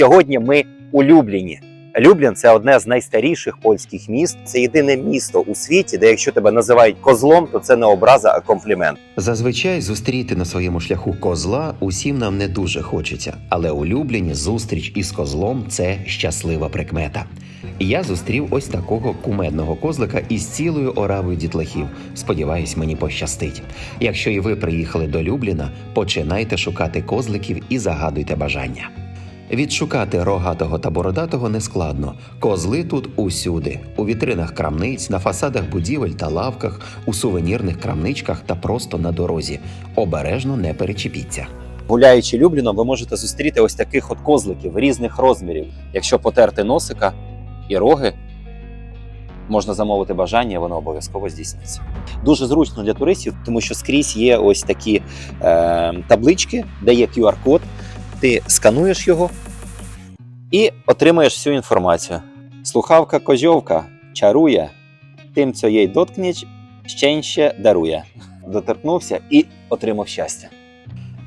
сьогодні ми у Любліні. Люблін це одне з найстаріших польських міст. Це єдине місто у світі, де якщо тебе називають козлом, то це не образа, а комплімент. Зазвичай зустріти на своєму шляху козла усім нам не дуже хочеться, але у Любліні зустріч із козлом це щаслива прикмета. Я зустрів ось такого кумедного козлика із цілою оравою дітлахів. Сподіваюсь, мені пощастить. Якщо і ви приїхали до Любліна, починайте шукати козликів і загадуйте бажання. Відшукати рогатого та бородатого нескладно. Козли тут усюди: у вітринах крамниць, на фасадах будівель та лавках, у сувенірних крамничках та просто на дорозі. Обережно не перечепіться. Гуляючи Любліном, ви можете зустріти ось таких от козликів різних розмірів. Якщо потерти носика і роги, можна замовити бажання, воно обов'язково здійсниться. Дуже зручно для туристів, тому що скрізь є ось такі е, таблички, де є QR-код. Ти скануєш його і отримаєш всю інформацію. Слухавка козьовка чарує, тим, що їй доткніч, щенще дарує. Доторкнувся і отримав щастя.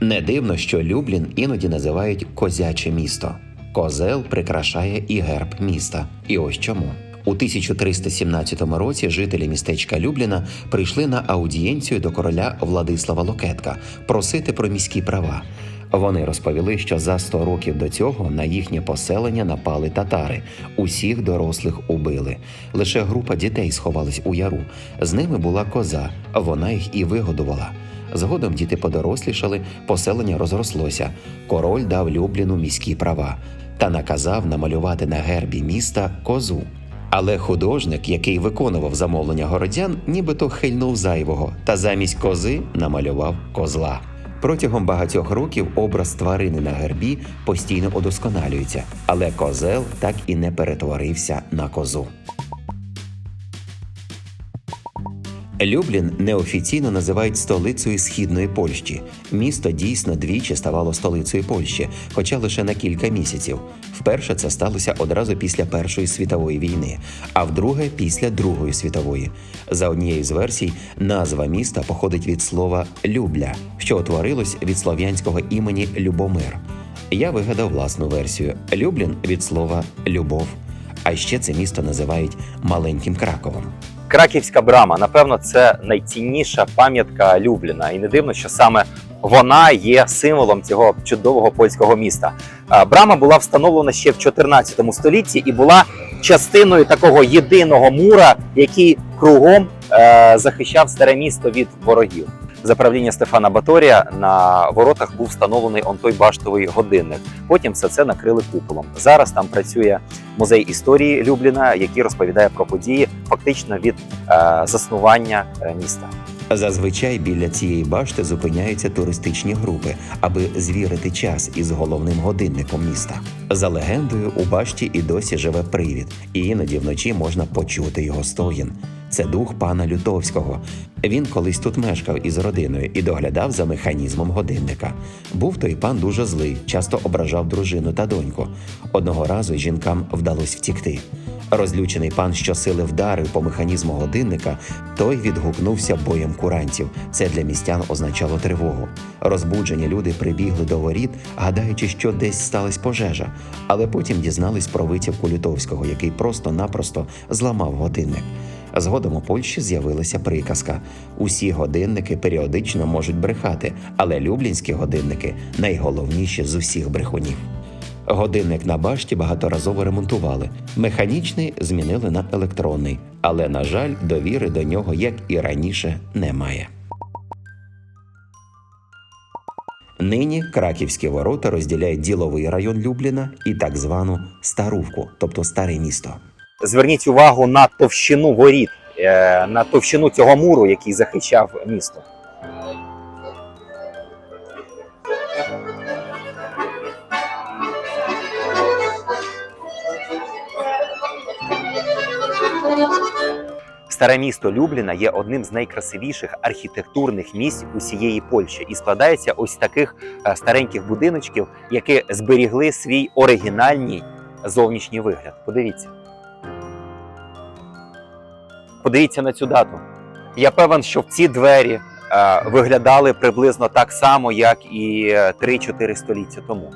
Не дивно, що Люблін іноді називають козяче місто. Козел прикрашає і герб міста. І ось чому. У 1317 році жителі містечка Любліна прийшли на аудієнцію до короля Владислава Локетка просити про міські права. Вони розповіли, що за 100 років до цього на їхнє поселення напали татари. Усіх дорослих убили. Лише група дітей сховались у яру. З ними була коза, вона їх і вигодувала. Згодом діти подорослішали, поселення розрослося. Король дав Любліну міські права та наказав намалювати на гербі міста козу. Але художник, який виконував замовлення городян, нібито хильнув зайвого та замість кози намалював козла. Протягом багатьох років образ тварини на гербі постійно удосконалюється, але козел так і не перетворився на козу. Люблін неофіційно називають столицею східної Польщі. Місто дійсно двічі ставало столицею Польщі, хоча лише на кілька місяців. Вперше це сталося одразу після Першої світової війни, а вдруге після Другої світової. За однією з версій, назва міста походить від слова Любля, що утворилось від слов'янського імені Любомир. Я вигадав власну версію Люблін від слова любов. А ще це місто називають маленьким Краковом. Краківська брама, напевно, це найцінніша пам'ятка Любліна. І не дивно, що саме вона є символом цього чудового польського міста. Брама була встановлена ще в 14 столітті і була частиною такого єдиного мура, який кругом е, захищав старе місто від ворогів. За правління Стефана Баторія на воротах був встановлений он той баштовий годинник. Потім все це накрили куполом. Зараз там працює музей історії Любліна, який розповідає про події фактично від е, заснування е, міста. Зазвичай біля цієї башти зупиняються туристичні групи, аби звірити час із головним годинником міста. За легендою, у башті і досі живе привід, і іноді вночі можна почути його стогін. Це дух пана Лютовського. Він колись тут мешкав із родиною і доглядав за механізмом годинника. Був той пан дуже злий, часто ображав дружину та доньку. Одного разу жінкам вдалося втікти. Розлючений пан щосили вдарив по механізму годинника, той відгукнувся боєм курантів. Це для містян означало тривогу. Розбуджені люди прибігли до воріт, гадаючи, що десь сталася пожежа, але потім дізнались про витівку Лютовського, який просто-напросто зламав годинник. Згодом у Польщі з'явилася приказка: усі годинники періодично можуть брехати, але люблінські годинники найголовніші з усіх брехунів. Годинник на башті багаторазово ремонтували. Механічний змінили на електронний, але, на жаль, довіри до нього, як і раніше, немає. Нині краківські ворота розділяють діловий район Любліна і так звану Старувку, тобто старе місто. Зверніть увагу на товщину воріт, е, на товщину цього муру, який захищав місто. Старе місто Любліна є одним з найкрасивіших архітектурних місць усієї Польщі і складається ось таких е, стареньких будиночків, які зберігли свій оригінальний зовнішній вигляд. Подивіться. Подивіться на цю дату. Я певен, що в ці двері е, виглядали приблизно так само, як і е, 3-4 століття тому.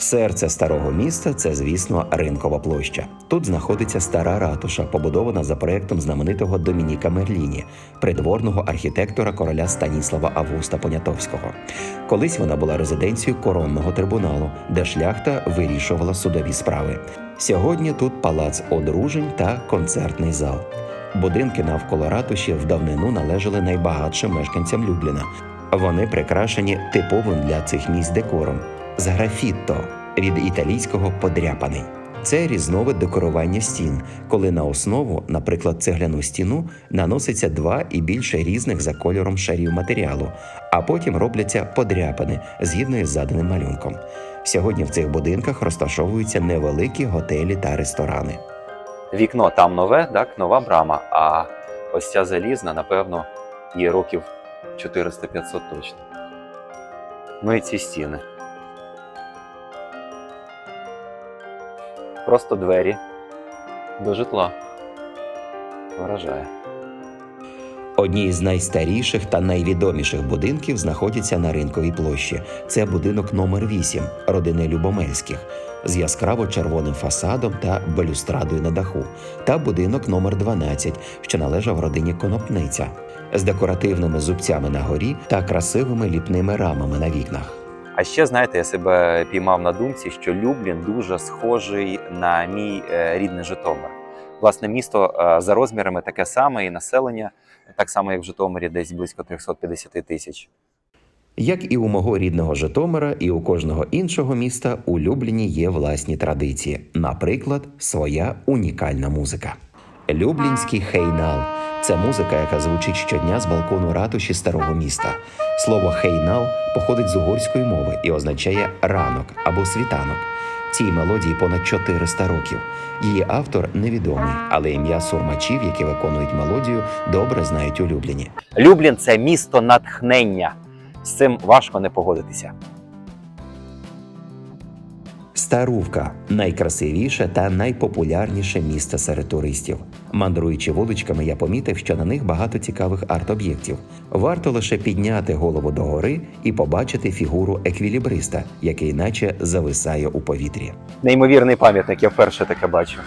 Серце старого міста це, звісно, ринкова площа. Тут знаходиться стара ратуша, побудована за проектом знаменитого Домініка Мерліні, придворного архітектора короля Станіслава Августа Понятовського. Колись вона була резиденцією коронного трибуналу, де шляхта вирішувала судові справи. Сьогодні тут палац одружень та концертний зал. Будинки навколо ратуші в давнину належали найбагатшим мешканцям Любліна. Вони прикрашені типовим для цих місць декором з графітто від італійського подряпаний. Це різновид декорування стін, коли на основу, наприклад, цегляну стіну, наноситься два і більше різних за кольором шарів матеріалу, а потім робляться подряпини згідно із заданим малюнком. Сьогодні в цих будинках розташовуються невеликі готелі та ресторани. Вікно там нове, так, нова брама. А ось ця залізна, напевно, є років 400-500 точно. Ну і ці стіни. Просто двері до житла. Вражає. Одні з найстаріших та найвідоміших будинків знаходяться на ринковій площі. Це будинок номер 8 родини Любомельських з яскраво червоним фасадом та балюстрадою на даху, та будинок номер 12, що належав родині Конопниця з декоративними зубцями на горі та красивими ліпними рамами на вікнах. А ще, знаєте, я себе піймав на думці, що Люблін дуже схожий на мій е, рідний Житомир. Власне, місто е, за розмірами таке саме, і населення так само, як в Житомирі, десь близько 350 тисяч. Як і у мого рідного Житомира, і у кожного іншого міста у Любліні є власні традиції, наприклад, своя унікальна музика. Люблінський хейнал це музика, яка звучить щодня з балкону ратуші старого міста. Слово хейнал походить з угорської мови і означає ранок або світанок. Цій мелодії понад 400 років. Її автор невідомий, але ім'я сурмачів, які виконують мелодію, добре знають у Любліні. Люблін це місто натхнення. З цим важко не погодитися. Старувка найкрасивіше та найпопулярніше місце серед туристів. Мандруючи вуличками, я помітив, що на них багато цікавих арт-об'єктів. Варто лише підняти голову догори і побачити фігуру еквілібриста, який наче зависає у повітрі. Неймовірний пам'ятник, я вперше таке бачу.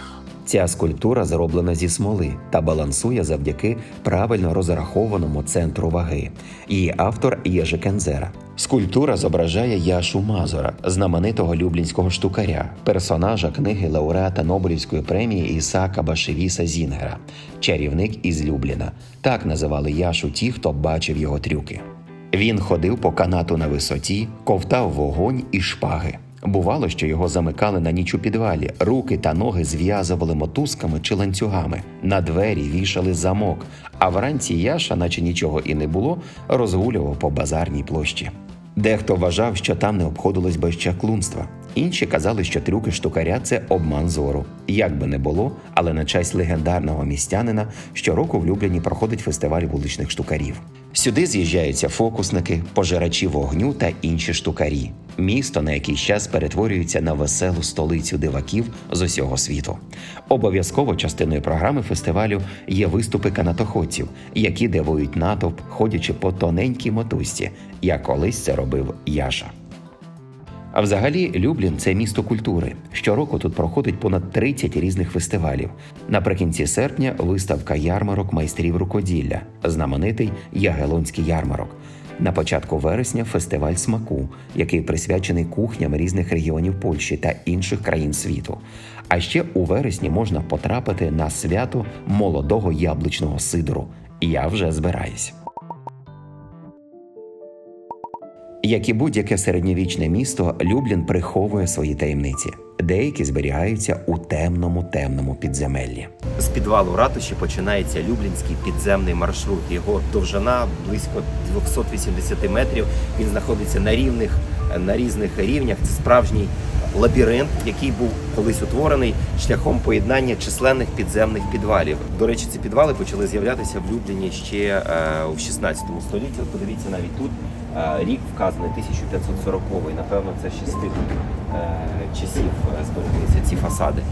Ця скульптура зроблена зі смоли та балансує завдяки правильно розрахованому центру ваги. Її автор Єжи Кензера. Скульптура зображає Яшу Мазура, знаменитого люблінського штукаря, персонажа книги лауреата Нобелівської премії Ісака Башевіса Зінгера, чарівник із Любліна. Так називали Яшу ті, хто бачив його трюки. Він ходив по канату на висоті, ковтав вогонь і шпаги. Бувало, що його замикали на ніч у підвалі, руки та ноги зв'язували мотузками чи ланцюгами, на двері вішали замок, а вранці Яша, наче нічого і не було, розгулював по базарній площі. Дехто вважав, що там не обходилось без чаклунства. Інші казали, що трюки штукаря це обман зору. Як би не було, але на честь легендарного містянина щороку в Любліні проходить фестиваль вуличних штукарів. Сюди з'їжджаються фокусники, пожирачі вогню та інші штукарі. Місто на якийсь час перетворюється на веселу столицю диваків з усього світу. Обов'язково частиною програми фестивалю є виступи канатоходців, які дивують натовп, ходячи по тоненькій мотузці, як колись це робив Яша. А взагалі Люблін це місто культури. Щороку тут проходить понад 30 різних фестивалів. Наприкінці серпня виставка ярмарок майстрів рукоділля, знаменитий Ягелонський ярмарок. На початку вересня фестиваль смаку, який присвячений кухням різних регіонів Польщі та інших країн світу. А ще у вересні можна потрапити на свято молодого яблучного сидору. Я вже збираюсь. Як і будь-яке середньовічне місто, Люблін приховує свої таємниці. Деякі зберігаються у темному темному підземеллі. З підвалу ратуші починається Люблінський підземний маршрут. Його довжина близько 280 метрів. Він знаходиться на рівних на різних рівнях. Це справжній лабіринт, який був колись утворений шляхом поєднання численних підземних підвалів. До речі, ці підвали почали з'являтися в Любліні ще е, в 16 столітті. Подивіться навіть тут Рік вказаний 1540-й. Напевно, це ще з тих е, часів е, збереглися ці фасади.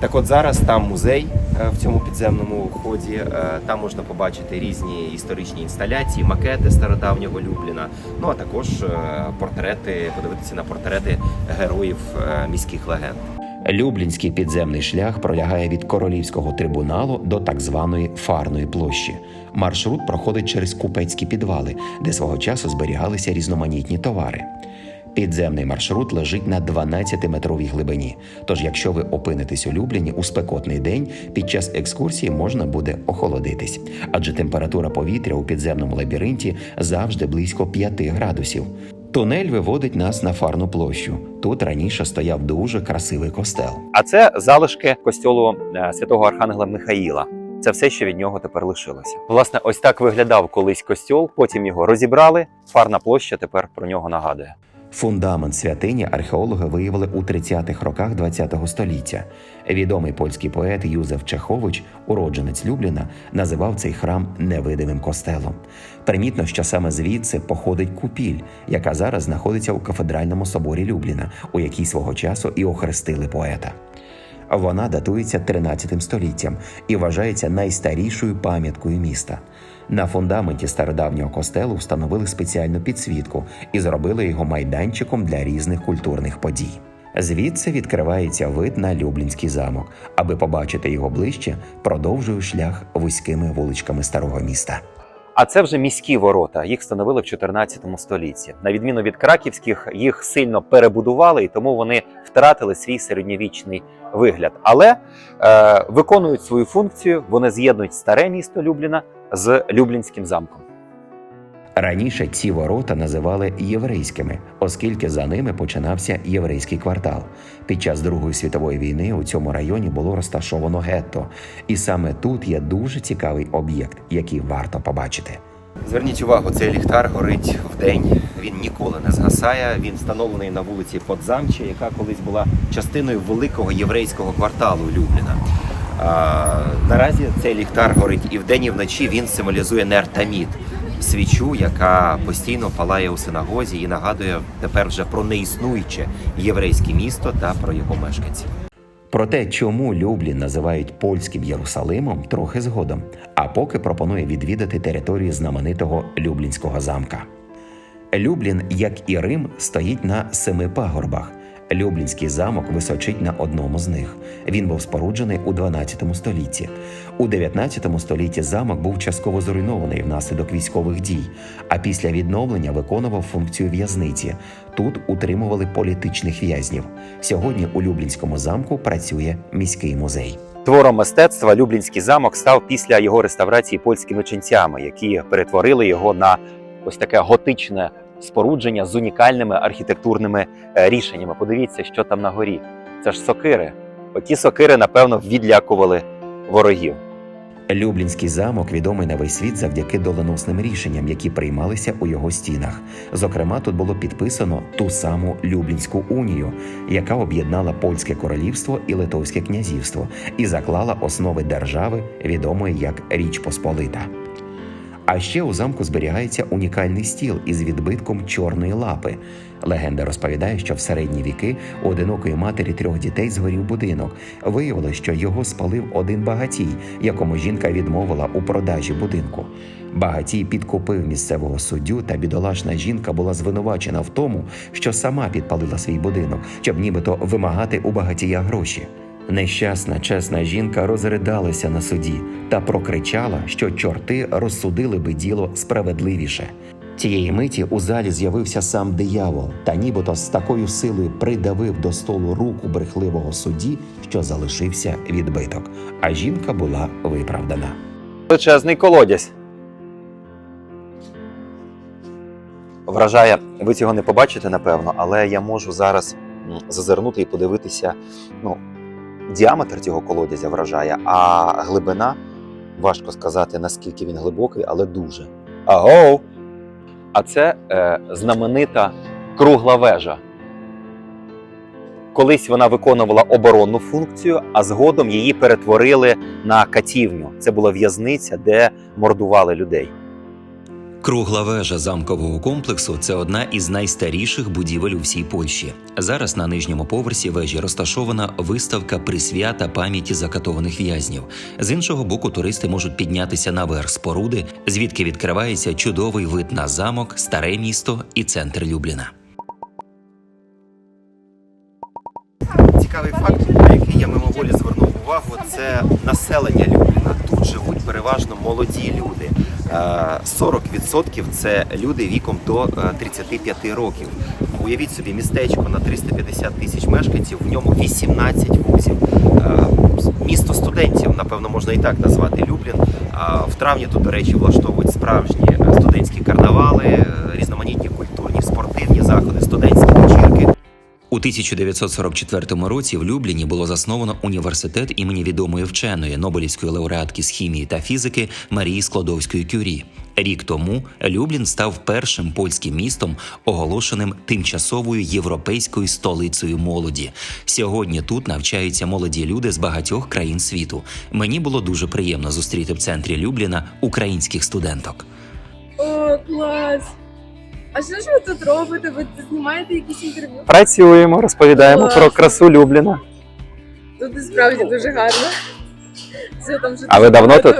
Так от зараз там музей е, в цьому підземному ході. Е, Там можна побачити різні історичні інсталяції, макети стародавнього Любліна. Ну а також е, портрети, подивитися на портрети героїв е, міських легенд. Люблінський підземний шлях пролягає від королівського трибуналу до так званої фарної площі. Маршрут проходить через купецькі підвали, де свого часу зберігалися різноманітні товари. Підземний маршрут лежить на 12-метровій глибині. Тож, якщо ви опинитесь у Любліні у спекотний день, під час екскурсії можна буде охолодитись, адже температура повітря у підземному лабіринті завжди близько 5 градусів. Тунель виводить нас на фарну площу. Тут раніше стояв дуже красивий костел. А це залишки костьолу е, святого Архангела Михаїла. Це все, що від нього тепер лишилося. Власне, ось так виглядав колись костьол, потім його розібрали. Фарна площа тепер про нього нагадує. Фундамент святині археологи виявили у 30-х роках ХХ століття. Відомий польський поет Юзеф Чехович, уродженець Любліна, називав цей храм невидимим костелом. Примітно, що саме звідси походить купіль, яка зараз знаходиться у кафедральному соборі Любліна, у якій свого часу і охрестили поета. Вона датується 13 століттям і вважається найстарішою пам'яткою міста. На фундаменті стародавнього костелу встановили спеціальну підсвітку і зробили його майданчиком для різних культурних подій. Звідси відкривається вид на Люблінський замок. Аби побачити його ближче, продовжую шлях вузькими вуличками старого міста. А це вже міські ворота. Їх встановили в 14 столітті. На відміну від краківських, їх сильно перебудували, і тому вони втратили свій середньовічний вигляд. Але е, виконують свою функцію. Вони з'єднують старе місто Любліна з Люблінським замком. Раніше ці ворота називали єврейськими, оскільки за ними починався єврейський квартал. Під час Другої світової війни у цьому районі було розташовано гетто, і саме тут є дуже цікавий об'єкт, який варто побачити. Зверніть увагу, цей ліхтар горить вдень. Він ніколи не згасає. Він встановлений на вулиці Подзамче, яка колись була частиною великого єврейського кварталу Любліна. Наразі цей ліхтар горить і вдень, і вночі. Він символізує нертамід, свічу, яка постійно палає у синагозі і нагадує тепер вже про неіснуюче єврейське місто та про його мешканців. Про те, чому Люблін називають польським Єрусалимом, трохи згодом. А поки пропонує відвідати територію знаменитого Люблінського замка. Люблін, як і Рим, стоїть на семи пагорбах. Люблінський замок височить на одному з них. Він був споруджений у 12 столітті. У 19 столітті замок був частково зруйнований внаслідок військових дій, а після відновлення виконував функцію в'язниці. Тут утримували політичних в'язнів. Сьогодні у Люблінському замку працює міський музей. Твором мистецтва Люблінський замок став після його реставрації польськими ченцями, які перетворили його на ось таке готичне спорудження з унікальними архітектурними е, рішеннями. Подивіться, що там на горі. Це ж сокири. Оті сокири, напевно, відлякували ворогів. Люблінський замок відомий на весь світ завдяки доленосним рішенням, які приймалися у його стінах. Зокрема, тут було підписано ту саму Люблінську унію, яка об'єднала польське королівство і Литовське князівство і заклала основи держави, відомої як Річ Посполита. А ще у замку зберігається унікальний стіл із відбитком чорної лапи. Легенда розповідає, що в середні віки у одинокої матері трьох дітей згорів будинок. Виявилося, що його спалив один багатій, якому жінка відмовила у продажі будинку. Багатій підкупив місцевого суддю, та бідолашна жінка була звинувачена в тому, що сама підпалила свій будинок, щоб нібито вимагати у багатія гроші. Нещасна, чесна жінка розридалася на суді та прокричала, що чорти розсудили би діло справедливіше. Тієї миті у залі з'явився сам диявол та нібито з такою силою придавив до столу руку брехливого судді, що залишився відбиток. А жінка була виправдана. Величезний колодязь. Вражає, ви цього не побачите, напевно, але я можу зараз зазирнути і подивитися. Ну, діаметр цього колодязя вражає, а глибина важко сказати, наскільки він глибокий, але дуже. Аго! А це е, знаменита кругла вежа. Колись вона виконувала оборонну функцію, а згодом її перетворили на катівню. Це була в'язниця, де мордували людей. Кругла вежа замкового комплексу це одна із найстаріших будівель у всій Польщі. Зараз на нижньому поверсі вежі розташована виставка присвята пам'яті закатованих в'язнів. З іншого боку, туристи можуть піднятися наверх споруди, звідки відкривається чудовий вид на замок, старе місто і центр Любліна. Цікавий факт, на який я мимоволі звернув увагу, це населення Любліна. Тут живуть переважно молоді люди. Е, 40% це люди віком до е, 35 років. Уявіть собі, містечко на 350 тисяч мешканців, в ньому 18 вузів. Е, Місто студентів, напевно, можна і так назвати Люблін. В травні тут, до речі, влаштовують справжні е, студентські карнавали, е, різноманітні культурні, спортивні заходи, студентські вечірки. У 1944 році в Любліні було засновано університет імені відомої вченої Нобелівської лауреатки з хімії та фізики Марії Складовської Кюрі. Рік тому Люблін став першим польським містом, оголошеним тимчасовою європейською столицею молоді. Сьогодні тут навчаються молоді люди з багатьох країн світу. Мені було дуже приємно зустріти в центрі Любліна українських студенток. О, клас! А що ж ви тут робите? Ви знімаєте якісь інтерв'ю? Працюємо, розповідаємо Клас. про красу Любліна. Тут і справді дуже гарно. Все, там вже А ви давно тут?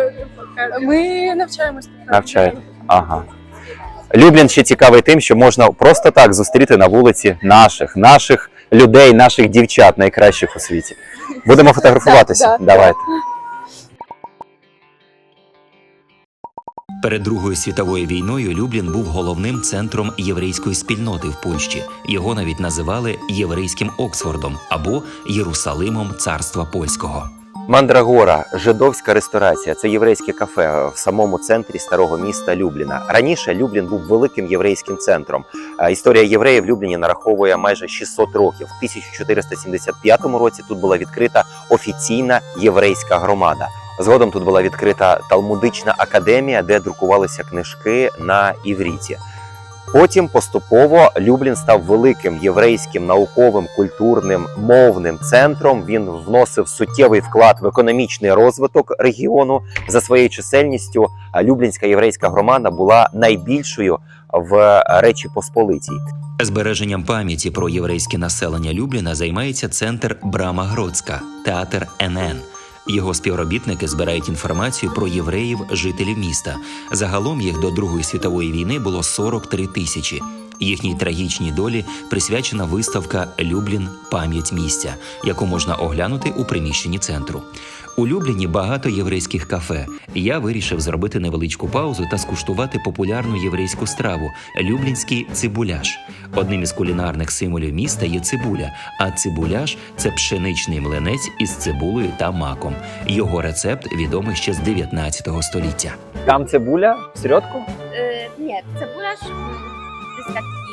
Ми навчаємося тут. Навчаєте. Ага. Люблін ще цікавий тим, що можна просто так зустріти на вулиці наших, наших людей, наших дівчат, найкращих у світі. Будемо фотографуватися. Так, так. Давайте. Перед Другою світовою війною Люблін був головним центром єврейської спільноти в Польщі. Його навіть називали єврейським Оксфордом або Єрусалимом царства польського. Мандрагора, жидовська ресторація. Це єврейське кафе в самому центрі старого міста Любліна. Раніше Люблін був великим єврейським центром. Е, Історія євреїв в Любліні нараховує майже 600 років. В 1475 році тут була відкрита офіційна єврейська громада. Згодом тут була відкрита Талмудична академія, де друкувалися книжки на івріті. Потім поступово Люблін став великим єврейським науковим, культурним, мовним центром. Він вносив суттєвий вклад в економічний розвиток регіону. За своєю чисельністю Люблінська єврейська громада була найбільшою в Речі Посполитій. Збереженням пам'яті про єврейське населення Любліна займається центр Брама Гродська, театр НН. Його співробітники збирають інформацію про євреїв, жителів міста. Загалом їх до Другої світової війни було 43 тисячі. Їхній трагічній долі присвячена виставка Люблін пам'ять місця, яку можна оглянути у приміщенні центру. У Любліні багато єврейських кафе. Я вирішив зробити невеличку паузу та скуштувати популярну єврейську страву люблінський цибуляш. Одним із кулінарних символів міста є цибуля, а цибуляш це пшеничний млинець із цибулею та маком. Його рецепт відомий ще з 19 століття. Там цибуля в середку? Cebularz y, to jest taki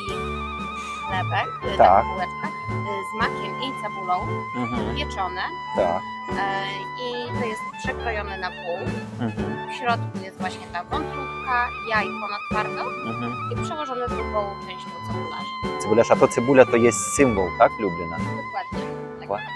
chlebek, tak. E, tak. E, z makiem i cebulą, mhm. pieczone. Tak. E, I to jest przekrojone na pół. Mhm. W środku jest właśnie ta wątróbka, jajko na twardo mhm. i przełożone drugą częścią cebularza. Cebularz, a to cebula to jest symbol, tak, Lublina? Dokładnie.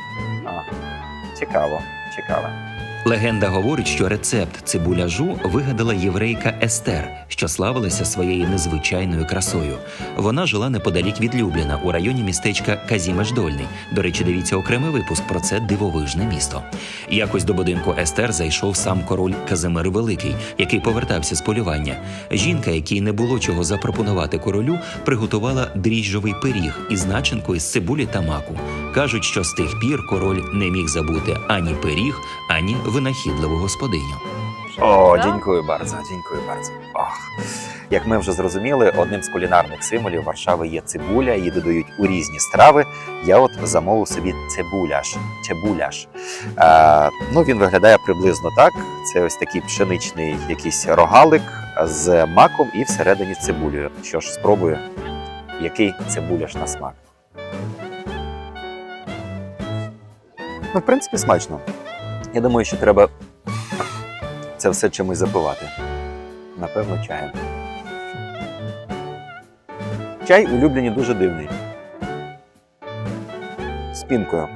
Tak. Ciekawe, ciekawe. Легенда говорить, що рецепт цибуляжу вигадала єврейка Естер, що славилася своєю незвичайною красою. Вона жила неподалік від Любліна у районі містечка Казімеш-Дольний. До речі, дивіться окремий випуск про це дивовижне місто. Якось до будинку Естер зайшов сам король Казимир Великий, який повертався з полювання. Жінка, якій не було чого запропонувати королю, приготувала дріжджовий пиріг із начинкою з цибулі та маку. Кажуть, що з тих пір король не міг забути ані пиріг, ані винахідливу господиню. О, дякую bardzo, дякую bardzo. Ох. Як ми вже зрозуміли, одним з кулінарних символів Варшави є цибуля, її додають у різні страви. Я от замовив собі цибуляш. Цибуляш. Е, ну, він виглядає приблизно так. Це ось такий пшеничний якийсь рогалик з маком і всередині цибулею. Що ж, спробую, який цибуляш на смак. Ну, в принципі, смачно. Я думаю, що треба це все чимось запивати. Напевно, чаєм. Чай у Любліні дуже дивний. З пінкою.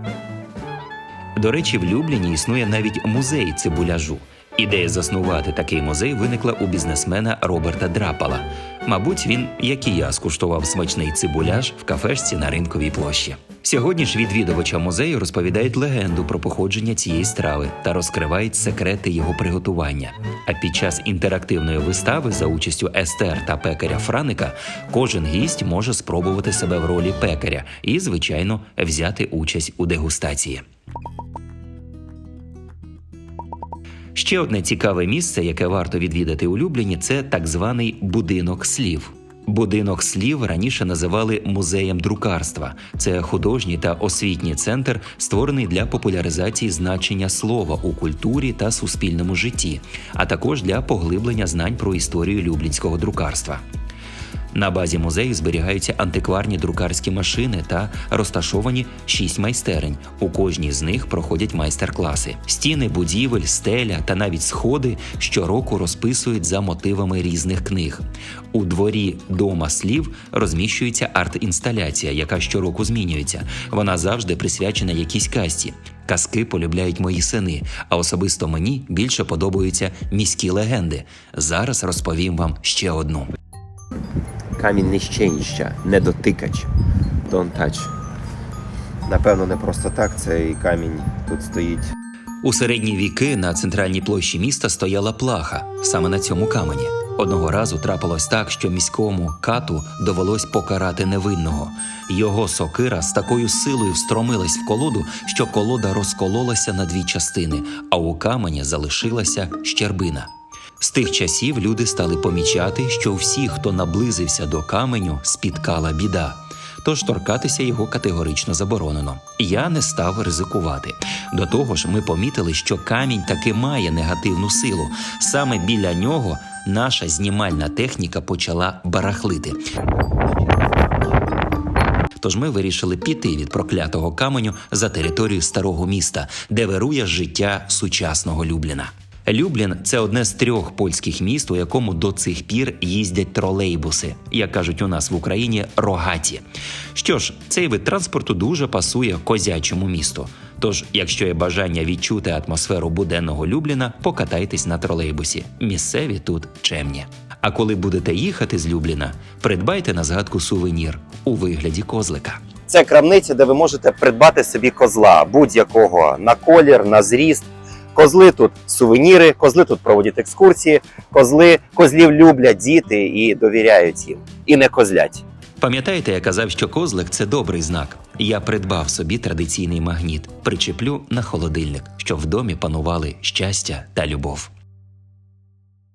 До речі, в Любліні існує навіть музей цибуляжу. Ідея заснувати такий музей виникла у бізнесмена Роберта Драпала. Мабуть, він, як і я, скуштував смачний цибуляж в кафешці на ринковій площі. Сьогодні ж відвідувача музею розповідають легенду про походження цієї страви та розкривають секрети його приготування. А під час інтерактивної вистави за участю Естер та пекаря Франика кожен гість може спробувати себе в ролі пекаря і, звичайно, взяти участь у дегустації. Ще одне цікаве місце, яке варто відвідати у Любліні, це так званий будинок слів. Будинок слів раніше називали музеєм друкарства. Це художній та освітній центр, створений для популяризації значення слова у культурі та суспільному житті, а також для поглиблення знань про історію люблінського друкарства. На базі музею зберігаються антикварні друкарські машини та розташовані шість майстерень. У кожній з них проходять майстер-класи. Стіни, будівель, стеля та навіть сходи щороку розписують за мотивами різних книг. У дворі дома слів розміщується арт-інсталяція, яка щороку змінюється. Вона завжди присвячена якійсь касті. Казки полюбляють мої сини, а особисто мені більше подобаються міські легенди. Зараз розповім вам ще одну. Камінь нищенища, недотикач. Don't touch. Напевно, не просто так цей камінь тут стоїть. У середні віки на центральній площі міста стояла плаха саме на цьому камені. Одного разу трапилось так, що міському кату довелось покарати невинного. Його сокира з такою силою встромилась в колоду, що колода розкололася на дві частини, а у камені залишилася щербина. З тих часів люди стали помічати, що всі, хто наблизився до каменю, спіткала біда. Тож торкатися його категорично заборонено. Я не став ризикувати. До того ж, ми помітили, що камінь таки має негативну силу. Саме біля нього наша знімальна техніка почала барахлити. Тож ми вирішили піти від проклятого каменю за територію старого міста, де вирує життя сучасного Любліна. Люблін це одне з трьох польських міст, у якому до цих пір їздять тролейбуси, як кажуть у нас в Україні, рогаті. Що ж, цей вид транспорту дуже пасує козячому місту. Тож, якщо є бажання відчути атмосферу буденного Любліна, покатайтесь на тролейбусі. Місцеві тут чемні. А коли будете їхати з Любліна, придбайте на згадку сувенір у вигляді козлика. Це крамниця, де ви можете придбати собі козла будь-якого на колір, на зріст. Козли тут сувеніри, козли тут проводять екскурсії, козли козлів люблять діти і довіряють їм, і не козлять. Пам'ятаєте, я казав, що козлик це добрий знак. Я придбав собі традиційний магніт, причеплю на холодильник, щоб в домі панували щастя та любов.